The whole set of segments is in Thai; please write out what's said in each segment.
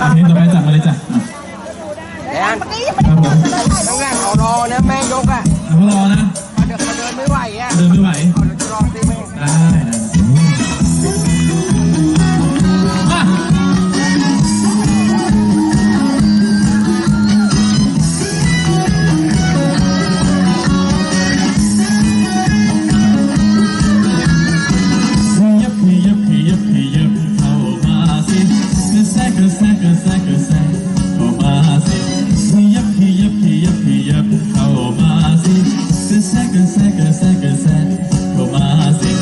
อะเพลงต่อไปจัดมาเลยจ้ะอะแอนครับผมต้องแรกเขารอนะแม่ยกอะเอาพวกเรานะ กระแสกระแสเข้ามาสิ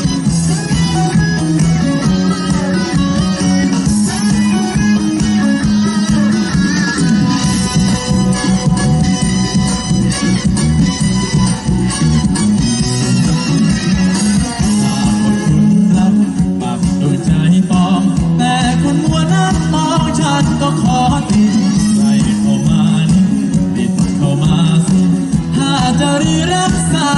คุณรักฝากดวงใจต้อมแต่คนมัวนั้นมองฉันก็ขอติดใกล้เข้ามานี่ติดเข้ามาสิถ้าจะรีรักสา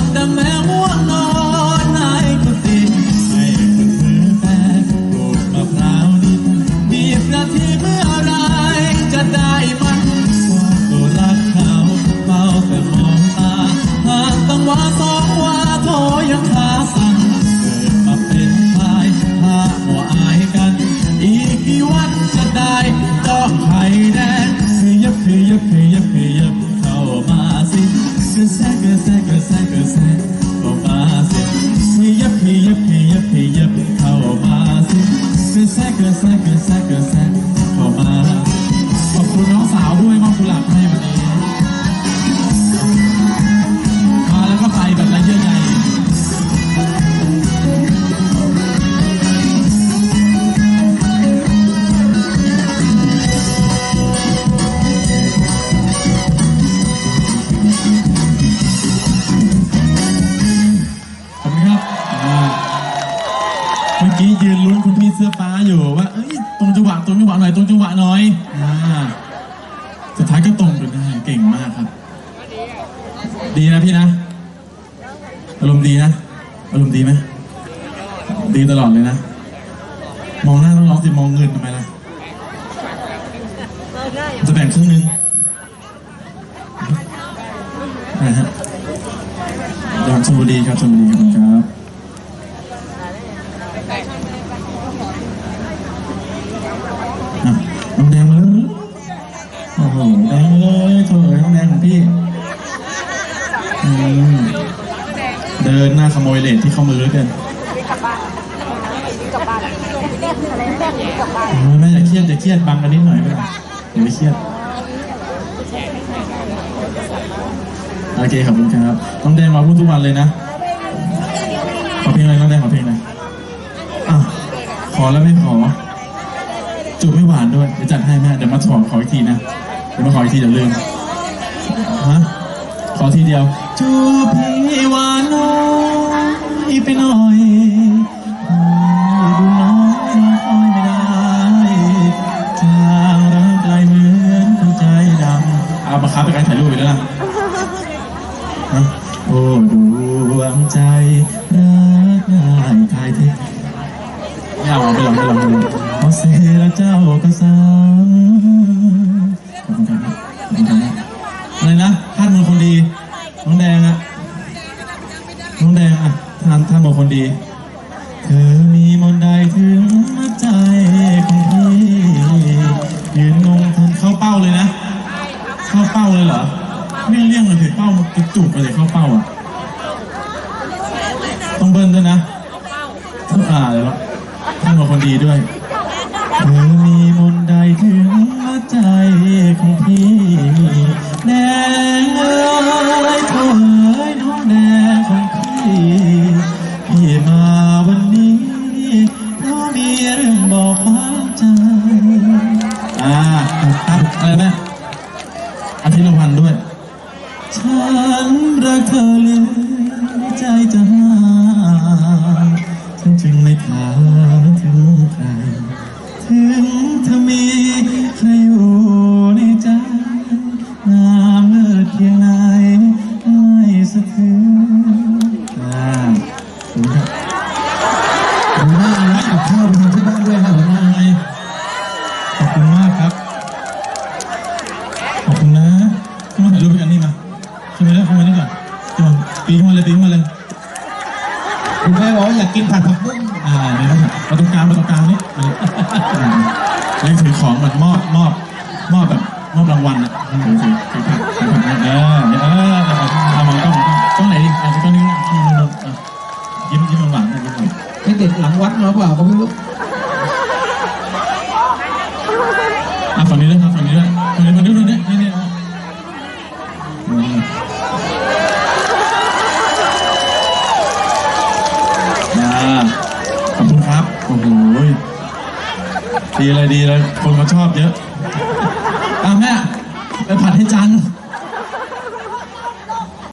อกดังแมวง่วงนอนในกุฏิให้คนมือแปะปลูกมะพร้าวนิ ระแจังหวะหน่อยตรงจังหวะหน่อยอ่าสุดท้ายก็ตรงจนได้เก่งมากครับ ดีนะพี่นะ อารมณ์ดีนะอารมณ์ดีไหมดีตลอดเลยนะ มองหน้าต้องร้องสิมองเงินทำไมล่ะจะแบ่งครึ่งหนึงนะฮะยามชลบุรีครับชลบุรีครับ ยเลทที่ข้อมือแล้วกันโอ้ยแม่อย่าเครียดอย่าเครียดบังกันนิดหน่อยไปอย่าไปเครียดโอเคขอบคุณครับน้องแดงมาพูดทุกวันเลยนะขอเพลงอะไรน้องแดงขอเพลงอะไรอ้าวขอแล้วไม่ขอจูบไม่หวานด้วยเดี๋ยวจัดให้แม่เดี๋ยวมาขอขออีกทีนะเดี๋ยวมาขออีกทีเดี๋ยวลืมฮะขอทีเดียวจูบพี่หวานน้อย ไปหน่อยดูน้อยน้อยไม่ได้จางรักไกลเหมือนคนใจดำเอามาคับไปการถ่ายรูปไปแล้วนะฮะโอ้ดวงใจรักง่ายทายเทไม่เอาไปลองไปลองไปลองพอเสียแล้วเจ้าก็สา ป้ามันกระจุกไปเลยเข้าเป้าอะต้องเบิ้ลด้วยนะอ่าเดี๋ยวท่านบอกคนดีด้วยเธอมีมนต์ใดถึงหัวใจของพี่แดง รักเธอเหลยใจจะหายฉันจึงไม่ถามถึงใคร ถึงเธอมีใครอยู่ในใจงามเลิศเพียงไหนไกินผัดผักบุ้งอ่านี่นะมาตรงกลางมาตรงกลางนี่อ่ายังถือของเหมือนมอบมอบมอบแบบมอบรางวัลอะถือถือถือผักถือผักนะเออเนี่ยเออเอาเอาเอามองกล้องมองกล้องกล้องไหนดิอาจจะกล้องนี้นะอืมอืมอืมยิ้มยิ้มหวานๆนะยิ้มหวานให้เด็กหลังวัดมาเปล่าก็ไม่รู้อะฝั่งนี้ด้วยครับฝั่งนี้ด้วยฝั่งนี้ฝั่งนี้ด้วยนี่ ดีเลยดีเลยคนมาชอบเยอะอะแม่ไปผัดให้จัน